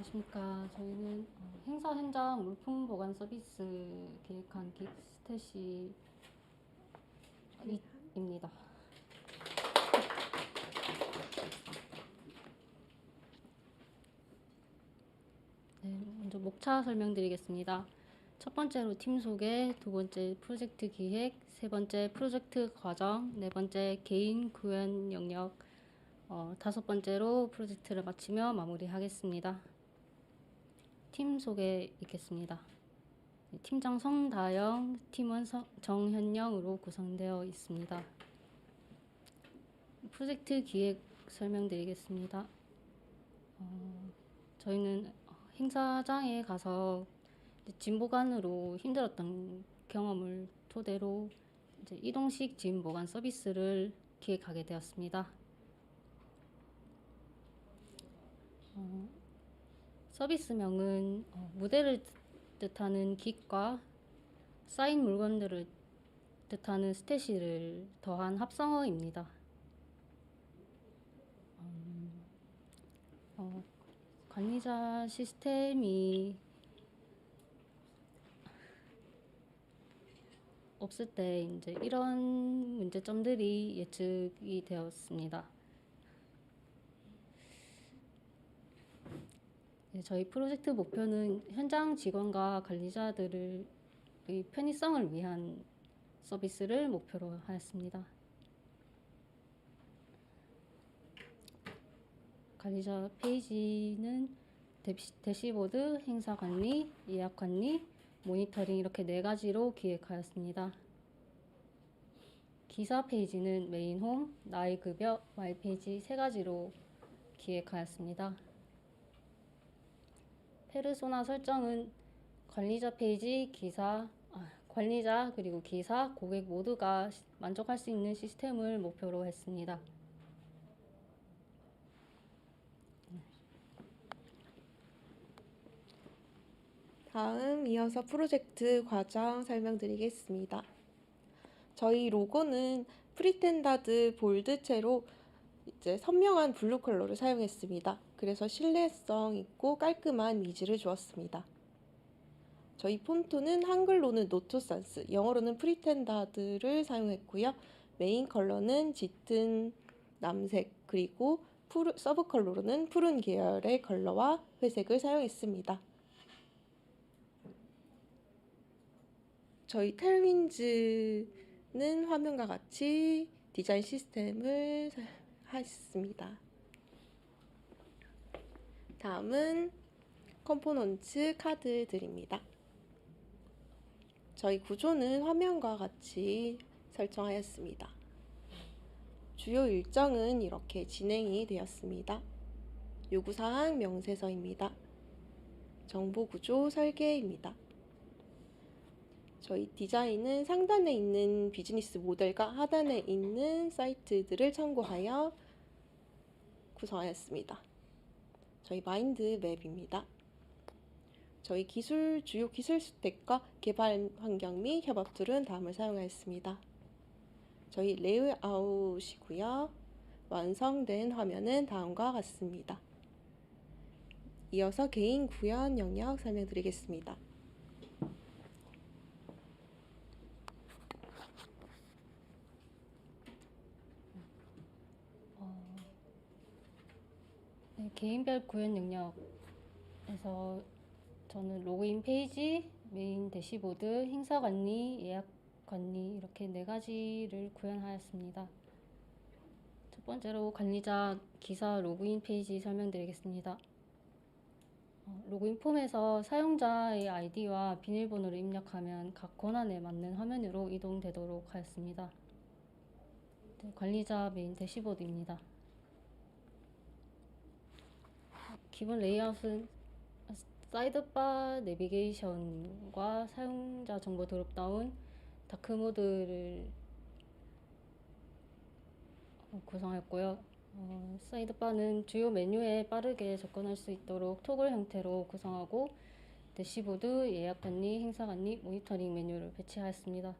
안녕하십니까. 저희는 어, 행사 현장 물품 보관 서비스 계획한 긱스탯이입니다. 네, 먼저 목차 설명드리겠습니다. 첫 번째로 팀 소개, 두 번째 프로젝트 기획, 세 번째 프로젝트 과정, 네 번째 개인 구현 영역, 어, 다섯 번째로 프로젝트를 마치며 마무리하겠습니다. 팀 소개 있겠습니다. 네, 팀장 성다영, 팀원 성- 정현영으로 구성되어 있습니다. 프로젝트 기획 설명드리겠습니다. 어, 저희는 행사장에 가서 이제 짐 보관으로 힘들었던 경험을 토대로 이동식 짐 보관 서비스를 기획하게 되었습니다. 어, 서비스명은 어, 무대를 뜻- 뜻하는 깃과 쌓인 물건들을 뜻하는 스테시를 더한 합성어입니다. 음, 어, 관리자 시스템이 없을 때 이제 이런 문제점들이 예측이 되었습니다. 네, 저희 프로젝트 목표는 현장 직원과 관리자들의 편의성을 위한 서비스를 목표로 하였습니다. 관리자 페이지는 대시- 대시보드, 행사 관리, 예약 관리, 모니터링 이렇게 네 가지로 기획하였습니다. 기사 페이지는 메인 홈, 나의 급여, 마이 페이지 세 가지로 기획하였습니다. 페르소나 설정은 관리자 페이지, 기사, 아, 관리자 그리고 기사, 고객 모두가 시- 만족할 수 있는 시스템을 목표로 했습니다. 다음 이어서 프로젝트 과정 설명드리겠습니다. 저희 로고는 프리텐다드 볼드체로 이제 선명한 블루 컬러를 사용했습니다. 그래서 신뢰성 있고 깔끔한 이미지를 주었습니다. 저희 폰트는 한글로는 노토산스, 영어로는 프리텐다드를 사용했고요. 메인 컬러는 짙은 남색, 그리고 푸르, 서브 컬러로는 푸른 계열의 컬러와 회색을 사용했습니다. 저희 텔윈즈는 화면과 같이 디자인 시스템을 사- 했습니다. 다음은 컴포넌츠 카드들입니다. 저희 구조는 화면과 같이 설정하였습니다. 주요 일정은 이렇게 진행이 되었습니다. 요구사항 명세서입니다. 정보구조 설계입니다. 저희 디자인은 상단에 있는 비즈니스 모델과 하단에 있는 사이트들을 참고하여 구성하였습니다. 저희 마인드 맵입니다. 저희 기술 주요 기술 스택과 개발 환경 및 협업 툴은 다음을 사용하였습니다. 저희 레이아웃이고요. 완성된 화면은 다음과 같습니다. 이어서 개인 구현 영역 설명드리겠습니다. 네, 개인별 구현 영역에서 저는 로그인 페이지, 메인 대시보드, 행사 관리, 예약 관리 이렇게 네 가지를 구현하였습니다. 첫 번째로 관리자 기사 로그인 페이지 설명드리겠습니다. 어, 로그인 폼에서 사용자의 아이디와 비밀번호를 입력하면 각 권한에 맞는 화면으로 이동되도록 하였습니다. 네, 관리자 메인 대시보드입니다. 기본 레이아웃은 사이드바 내비게이션과 사용자 정보 드롭다운 다크 모드를 어, 구성했고요. 어, 사이드바는 주요 메뉴에 빠르게 접근할 수 있도록 토글 형태로 구성하고 대시보드, 예약 관리, 행사 관리, 모니터링 메뉴를 배치하였습니다.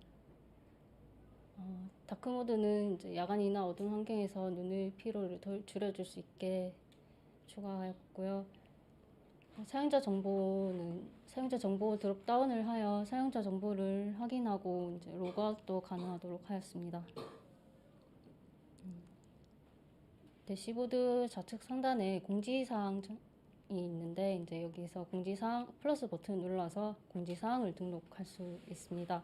어, 다크 모드는 야간이나 어두운 환경에서 눈의 피로를 덜 줄여줄 수 있게 추가하였고요. 사용자 정보는 사용자 정보 드롭 다운을 하여 사용자 정보를 확인하고 이제 로그아웃도 가능하도록 하였습니다. 음, 대시보드 좌측 상단에 공지사항이 있는데 이제 여기서 공지사항 플러스 버튼 눌러서 공지사항을 등록할 수 있습니다.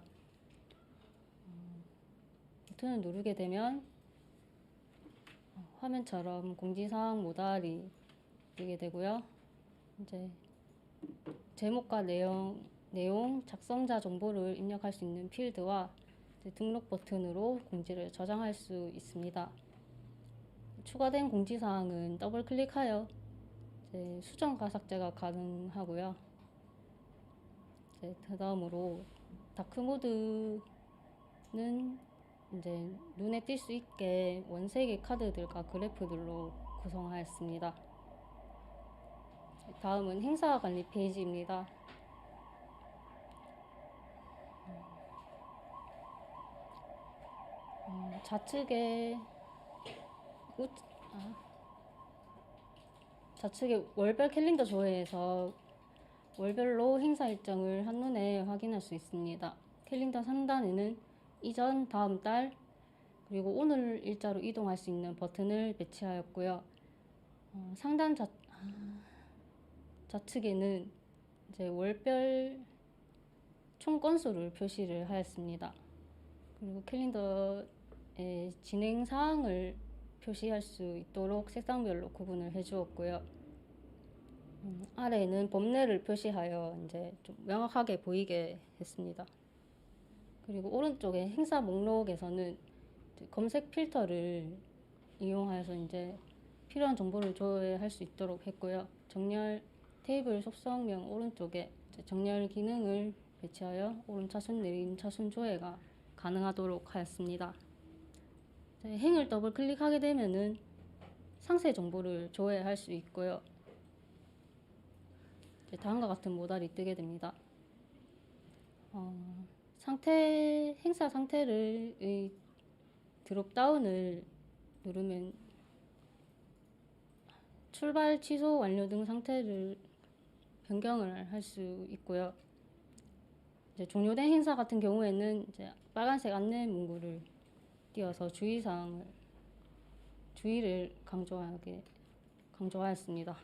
음, 버튼을 누르게 되면 어, 화면처럼 공지사항 모달이 뜨게 되고요. 이제 제목과 내용, 내용, 작성자 정보를 입력할 수 있는 필드와 등록 버튼으로 공지를 저장할 수 있습니다. 추가된 공지 사항은 더블 클릭하여 이제 수정 가삭제가 가능하고요. 이제 그다음으로 다크 모드는 이제 눈에 띌 수 있게 원색의 카드들과 그래프들로 구성하였습니다. 다음은 행사 관리 페이지입니다. 음, 좌측에 우, 아, 좌측에 월별 캘린더 조회에서 월별로 행사 일정을 한눈에 확인할 수 있습니다. 캘린더 상단에는 이전, 다음 달, 그리고 오늘 일자로 이동할 수 있는 버튼을 배치하였고요. 어, 상단 좌, 아, 좌측에는 이제 월별 총 건수를 표시를 하였습니다. 그리고 캘린더의 진행 사항을 표시할 수 있도록 색상별로 구분을 해주었고요. 음, 아래에는 범례를 표시하여 이제 좀 명확하게 보이게 했습니다. 그리고 오른쪽에 행사 목록에서는 검색 필터를 이용하여서 이제 필요한 정보를 조회할 수 있도록 했고요. 정렬 테이블 속성명 오른쪽에 정렬 기능을 배치하여 오른차순 내림차순 조회가 가능하도록 하였습니다. 행을 더블 클릭하게 되면은 상세 정보를 조회할 수 있고요. 다음과 같은 모달이 뜨게 됩니다. 어, 상태 행사 상태를 의 드롭 다운을 누르면 출발 취소 완료 등 상태를 변경을 할 수 있고요. 이제 종료된 행사 같은 경우에는 이제 빨간색 안내 문구를 띄어서 주의사항을 주의를 강조하게 강조하였습니다.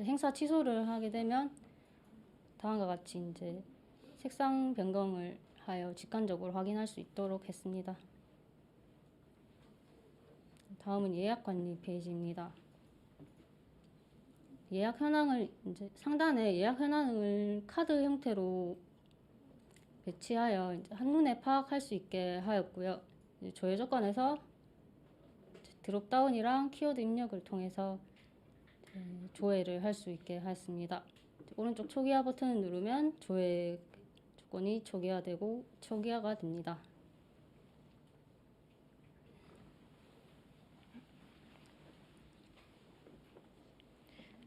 행사 취소를 하게 되면 다음과 같이 이제 색상 변경을 하여 직관적으로 확인할 수 있도록 했습니다. 다음은 예약 관리 페이지입니다. 예약 현황을 이제 상단에 예약 현황을 카드 형태로 배치하여 한눈에 파악할 수 있게 하였고요. 조회 조건에서 드롭다운이랑 키워드 입력을 통해서 조회를 할 수 있게 하였습니다. 오른쪽 초기화 버튼을 누르면 조회 조건이 초기화되고 초기화가 됩니다.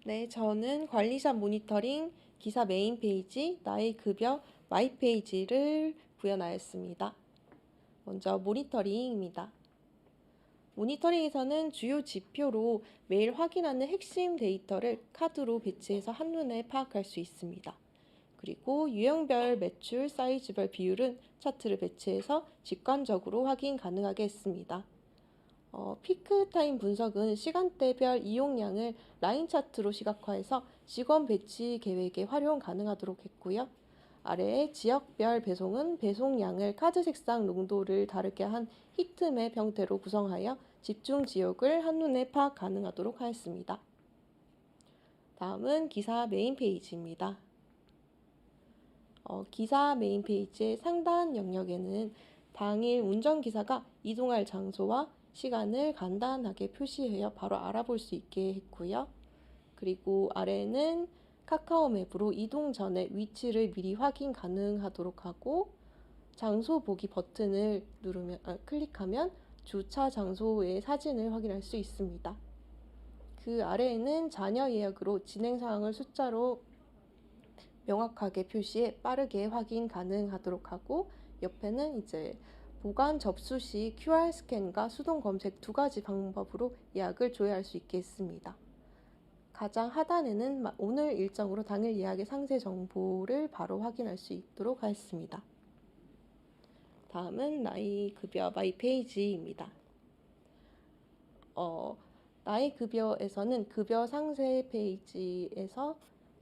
네, 저는 관리자 모니터링, 기사 메인 페이지, 나의 급여, 마이 페이지를 구현하였습니다. 먼저 모니터링입니다. 모니터링에서는 주요 지표로 매일 확인하는 핵심 데이터를 카드로 배치해서 한눈에 파악할 수 있습니다. 그리고 유형별 매출, 사이즈별 비율은 차트를 배치해서 직관적으로 확인 가능하게 했습니다. 어, 피크 타임 분석은 시간대별 이용량을 라인 차트로 시각화해서 직원 배치 계획에 활용 가능하도록 했고요. 아래에 지역별 배송은 배송량을 카드 색상 농도를 다르게 한 히트맵 형태로 구성하여 집중 지역을 한눈에 파악 가능하도록 하였습니다. 다음은 기사 메인 페이지입니다. 어, 기사 메인 페이지의 상단 영역에는 당일 운전기사가 이동할 장소와 시간을 간단하게 표시하여 바로 알아볼 수 있게 했고요. 그리고 아래는 카카오 맵으로 이동 전에 위치를 미리 확인 가능하도록 하고 장소 보기 버튼을 누르면 아, 클릭하면 주차 장소의 사진을 확인할 수 있습니다. 그 아래에는 자녀 예약으로 진행 사항을 숫자로 명확하게 표시해 빠르게 확인 가능하도록 하고 옆에는 이제 보관 접수 시 QR 스캔과 수동 검색 두 가지 방법으로 예약을 조회할 수 있게 했습니다. 가장 하단에는 마- 오늘 일정으로 당일 예약의 상세 정보를 바로 확인할 수 있도록 하였습니다. 다음은 나이 급여 마이 페이지입니다. 어, 나이 급여에서는 급여 상세 페이지에서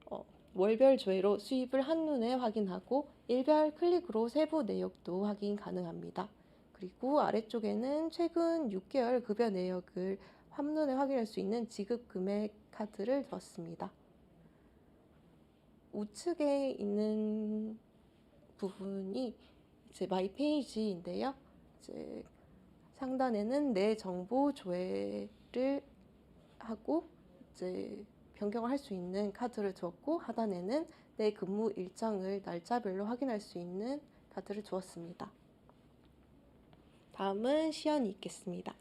어, 월별 조회로 수입을 한눈에 확인하고 일별 클릭으로 세부 내역도 확인 가능합니다. 그리고 아래쪽에는 최근 6개월 급여 내역을 한눈에 확인할 수 있는 지급 금액 카드를 두었습니다. 우측에 있는 부분이 이제 마이 페이지인데요. 이제 상단에는 내 정보 조회를 하고 이제 변경을 할 수 있는 카드를 두었고 하단에는 내 근무 일정을 날짜별로 확인할 수 있는 카드를 두었습니다. 다음은 시연이 있겠습니다.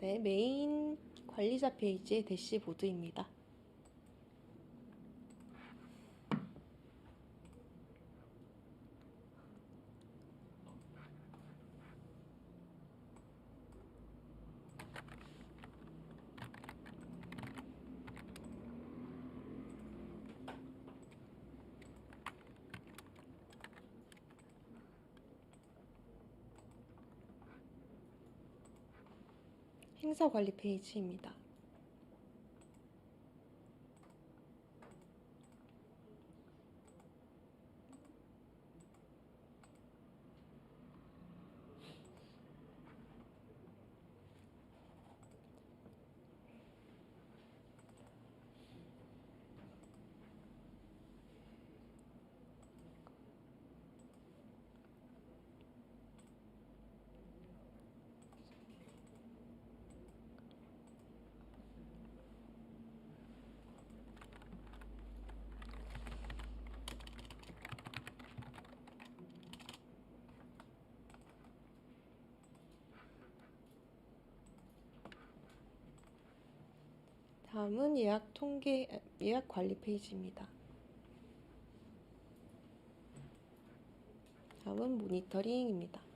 네, 메인 관리자 페이지의 대시보드입니다. 행사 관리 페이지입니다. 다음은 예약 통계 예약 관리 페이지입니다. 다음은 모니터링입니다.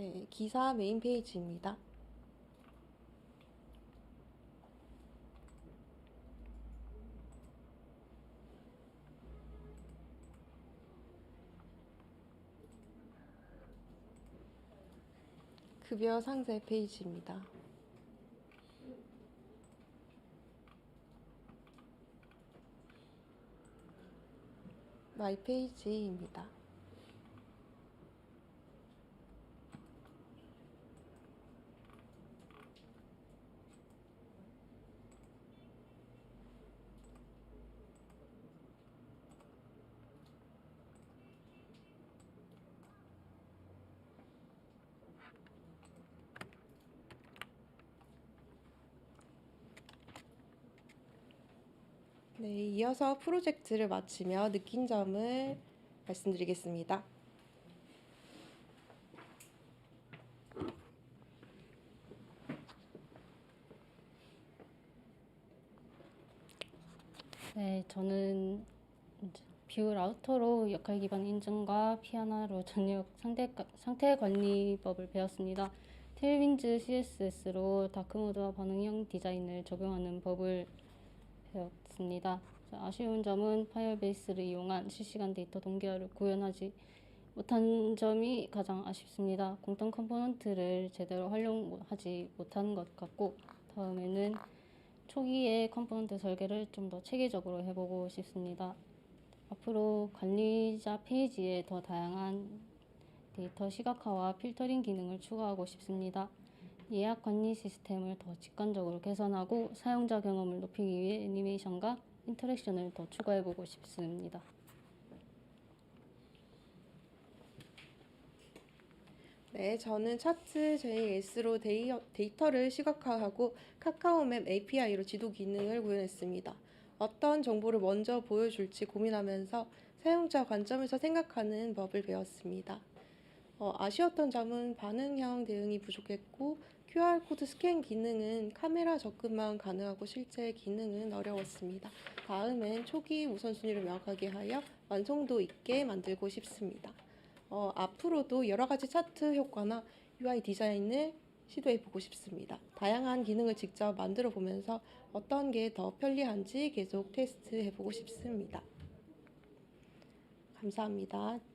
네, 기사 메인 페이지입니다. 급여 상세 페이지입니다. 마이 페이지입니다. 네, 이어서 프로젝트를 마치며 느낀 점을 말씀드리겠습니다. 네, 저는 비율 아우터로 역할 기반 인증과 피아나로 전역 상태, 상태 관리법을 배웠습니다. 테일윈즈 CSS로 다크모드와 반응형 디자인을 적용하는 법을 배웠 습니다. 아쉬운 점은 파이어베이스를 이용한 실시간 데이터 동기화를 구현하지 못한 점이 가장 아쉽습니다. 공통 컴포넌트를 제대로 활용하지 못한 것 같고 다음에는 초기에 컴포넌트 설계를 좀 더 체계적으로 해보고 싶습니다. 앞으로 관리자 페이지에 더 다양한 데이터 시각화와 필터링 기능을 추가하고 싶습니다. 예약 관리 시스템을 더 직관적으로 개선하고 사용자 경험을 높이기 위해 애니메이션과 인터랙션을 더 추가해보고 싶습니다. 네, 저는 차트 JS로 데이, 데이터를 시각화하고 카카오맵 API로 지도 기능을 구현했습니다. 어떤 정보를 먼저 보여줄지 고민하면서 사용자 관점에서 생각하는 법을 배웠습니다. 어, 아쉬웠던 점은 반응형 대응이 부족했고 QR코드 스캔 기능은 카메라 접근만 가능하고 실제 기능은 어려웠습니다. 다음엔 초기 우선순위를 명확하게 하여 완성도 있게 만들고 싶습니다. 어, 앞으로도 여러 가지 차트 효과나 UI 디자인을 시도해 보고 싶습니다. 다양한 기능을 직접 만들어 보면서 어떤 게 더 편리한지 계속 테스트 해 보고 싶습니다. 감사합니다.